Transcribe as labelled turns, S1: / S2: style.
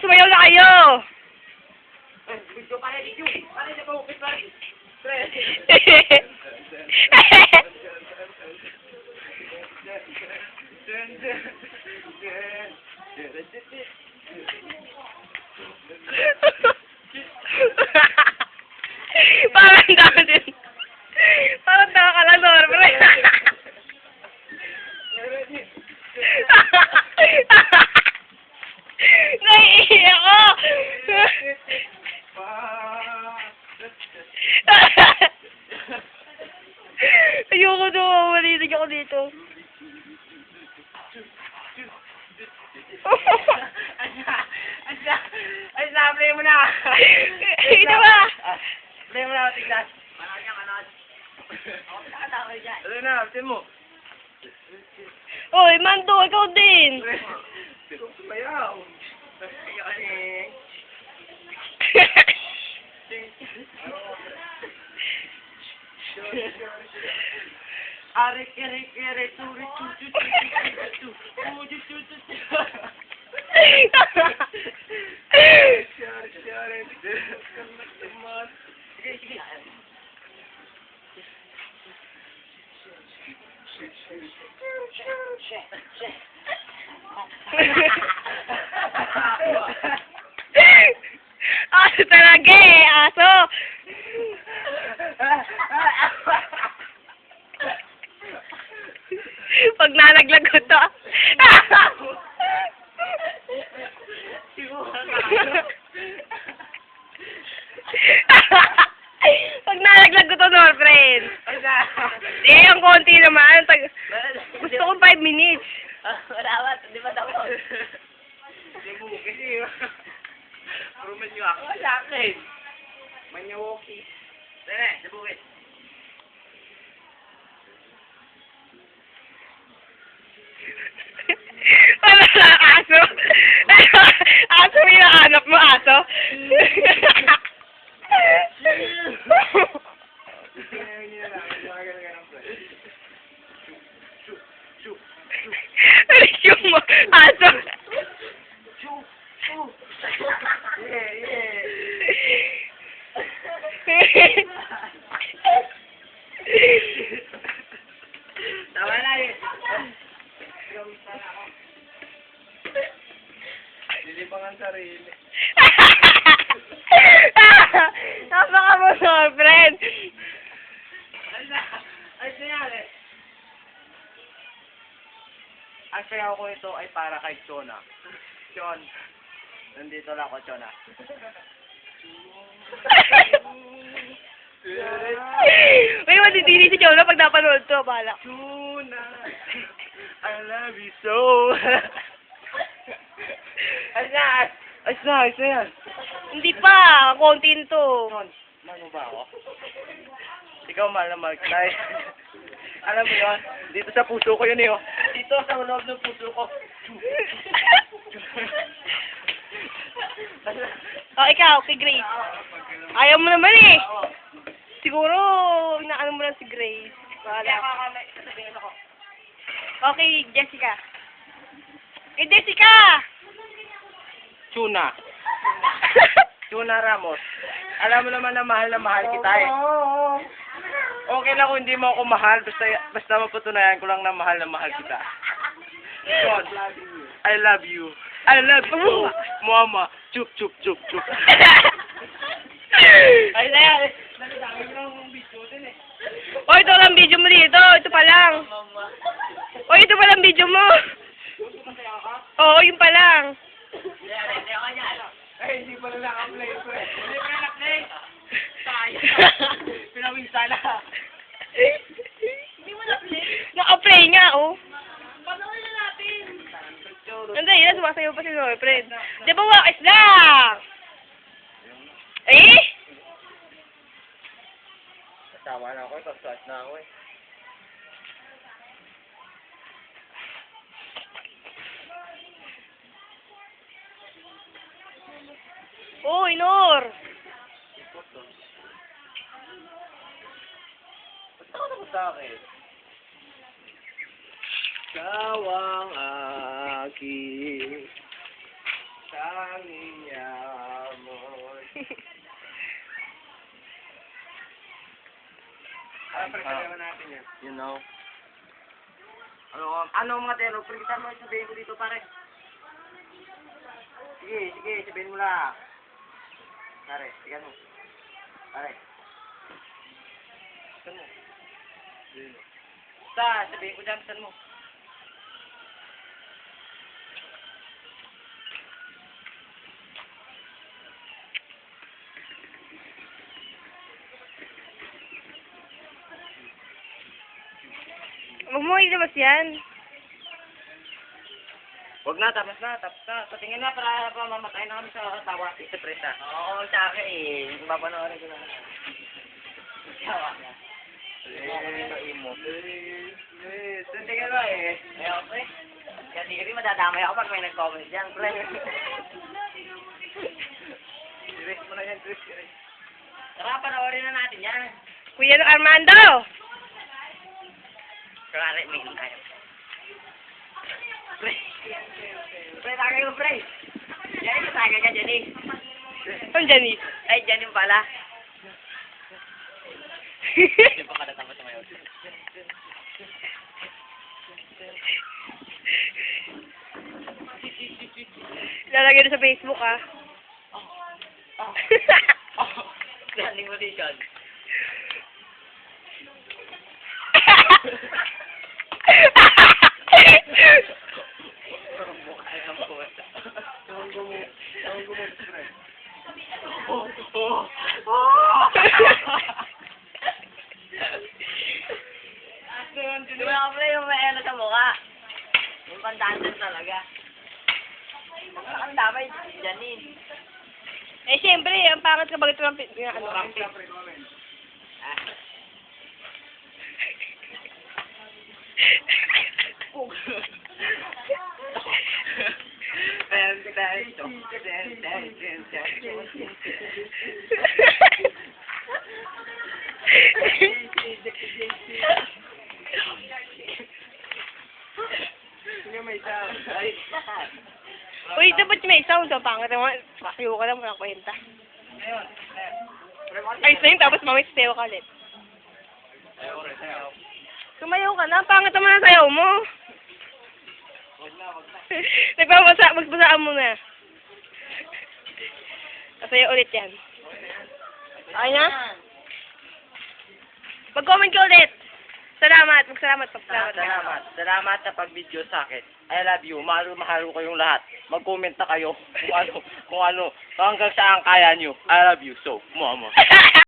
S1: Sumayaw na kayo!
S2: Video pa rin, video. Ano na ba ukit pa rin? Pre.
S1: Parang dami din.
S2: Play mo na.
S1: Ito ba?
S2: Play mo na, ano. Ako nakatawag dyan. Ano na, play mo.
S1: Oy, Mando, ikaw din.
S2: Sumayaw. Are kere kere turi tu tu tu tu tu tu tu tu Share share Sige sige
S1: aso talaga eh, aso. Pag nalaglag ko to. konti naman. Tag Gusto ko 5 minutes.
S2: Ah, wala ba? Di ba daw? Hindi mo kasi. Puro man yung akin. Wala akin. Manyawoki. Tene, sabukit.
S1: Wala sa aso.
S2: Yeah. Tama na eh. Lilipang ang sarili.
S1: Napaka mo, friend.
S2: Ay na, ay nangyari. Ang sayaw ko ito ay para kay Chona. Chon, nandito lang ako, Chona.
S1: Uy, matitili si Jonah pag napanood to, bala.
S2: Chona, I love you so. ay na, ay na, yan.
S1: Hindi pa, kontin to.
S2: Mo ba ako? Ikaw mahal na mahal kita eh. Alam mo yun, dito sa puso ko yun eh. oh. Dito sa loob ng puso ko.
S1: Oh, ikaw, kay Grace. Ayaw mo naman eh. Siguro, inaano mo lang si Grace. Bahala. Okay, Jessica. Eh, Jessica!
S2: Chuna. Chuna Ramos. Alam mo naman na mahal na mahal kita eh. Okay lang kung hindi mo ako mahal, basta, basta mapatunayan ko lang na mahal na mahal kita. God, I love you. I love you. Mama, chup, chup, chup, chup. Ay, na yan. Nagdami mo ng video din eh.
S1: oh, ito lang video mo dito. Ito pa lang. Oh, ito pa lang video mo. Oo, yun pa lang.
S2: Ay, hindi pa na naka-play, pre. Hindi pa na naka-play. Tayo. Pinawisa na.
S1: Hindi mo na-play? Naka-play nga, oh.
S2: Panoorin na natin.
S1: Hindi, yun, sumasayaw pa si Noe, friend. Di ba wakis lang? Eh?
S2: Tama na ako, tapos na ako eh.
S1: Uy, Nor!
S2: Ba't ako naman sa akin? Ikaw ang aking amor. Ah, pagkakaroon natin yan. You know. Ano, ano mga telo? Pagkitan mo sabihin ko dito, pare. Sige, sige, sabihin mo lang. Pare, sige mo. Pare. Saan mo? Basta, sabihin ko dyan, saan mo?
S1: Huwag mo ilabas yan.
S2: Huwag na, tapos na, tapos na. Patingin na para pa mamatay na kami sa tawa. Isa presa. Oo, sa akin eh. Mapanoorin ko na. Tawa na. Eh, sa imo. Eh, ka ba eh. Ayaw pre. Kasi kasi madadamay ako pag may nag-comment dyan, pre. Direct mo na yan, direct. direct. Tara, panoorin na natin yan.
S1: Kuya Armando!
S2: Kunwari, may tayo. Pre. Pre, tagay mo, pre. Yung tagay ka, Jenny.
S1: Ang Janice.
S2: Ay, yung pala. Hindi pa kada tapos tumayo.
S1: Lalagay na sa Facebook, ah.
S2: Standing position. Mukha ng puta. Oh, oh, oh! Di ba ako yung may ano sa mukha? Yung pandandan talaga. Ang damay, Janine.
S1: eh, siyempre, ang pangit ka bakit lang pin- ano,
S2: Ah.
S1: Uy, dapat may sound. Ang pangit naman. Pakiyo ka lang, walang kwenta. Ay, sa'yo, tapos mamay sayo ka ulit. Sumayaw ka na. Ang pangit naman ang sayaw mo. Nagpapasa, magbasaan mo na. Sasayaw ulit yan. Okay na? Mag-comment ka ulit. Salamat. Magsalamat. Pagsalamat.
S2: Salamat. Salamat sa pag-video sa akin. I love you. Mahal mahal ko kayong lahat. Mag-comment na kayo kung ano, kung ano, hanggang saan kaya nyo. I love you so. Mama.